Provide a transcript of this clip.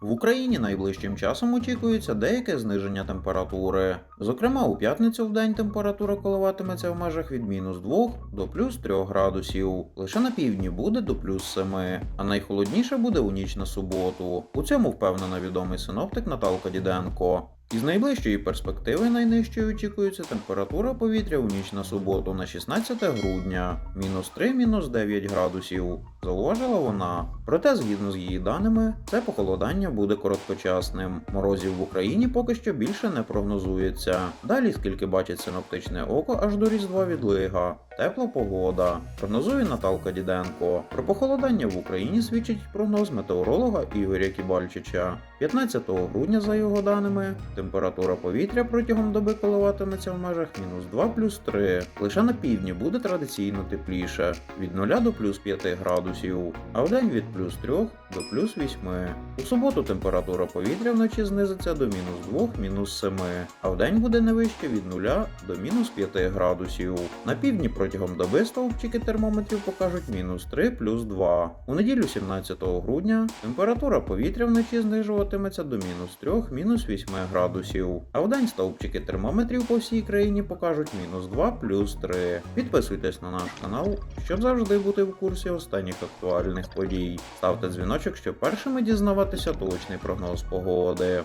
В Україні найближчим часом очікується деяке зниження температури. Зокрема, у п'ятницю в день температура коливатиметься в межах від мінус 2 до плюс 3 градусів. Лише на півдні буде до плюс 7, а найхолодніше буде у ніч на суботу. У цьому впевнена відомий синоптик Наталка Діденко. Із найближчої перспективи найнижчою очікується температура повітря у ніч на суботу на 16 грудня, мінус 3, мінус 9 градусів. Зауважила вона. Проте, згідно з її даними, це похолодання буде короткочасним. Морозів в Україні поки що більше не прогнозується. Далі, скільки бачить синоптичне око, аж до Різдва відлига. Тепла погода. Прогнозує Наталка Діденко. Про похолодання в Україні свідчить прогноз метеоролога Ігоря Кібальчича. 15 грудня, за його даними, температура повітря протягом доби коливатиметься в межах мінус 2 плюс 3. Лише на півдні буде традиційно тепліше від 0 до плюс 5 градусів, а вдень від плюс 3 до плюс 8. У суботу температура повітря вночі знизиться до мінус 2, мінус 7, а вдень буде не вище від 0 до мінус 5 градусів. На півдні протягом доби стовпчики термометрів покажуть мінус 3 плюс 2. У неділю 17 грудня температура повітря вночі знижуватиметься до мінус 3, мінус 8 градусів, а вдень стовпчики термометрів по всій країні покажуть мінус 2 плюс 3. Підписуйтесь на наш канал, щоб завжди бути в курсі останніх актуальних подій. Ставте дзвіночок, щоб першими дізнаватися точний прогноз погоди.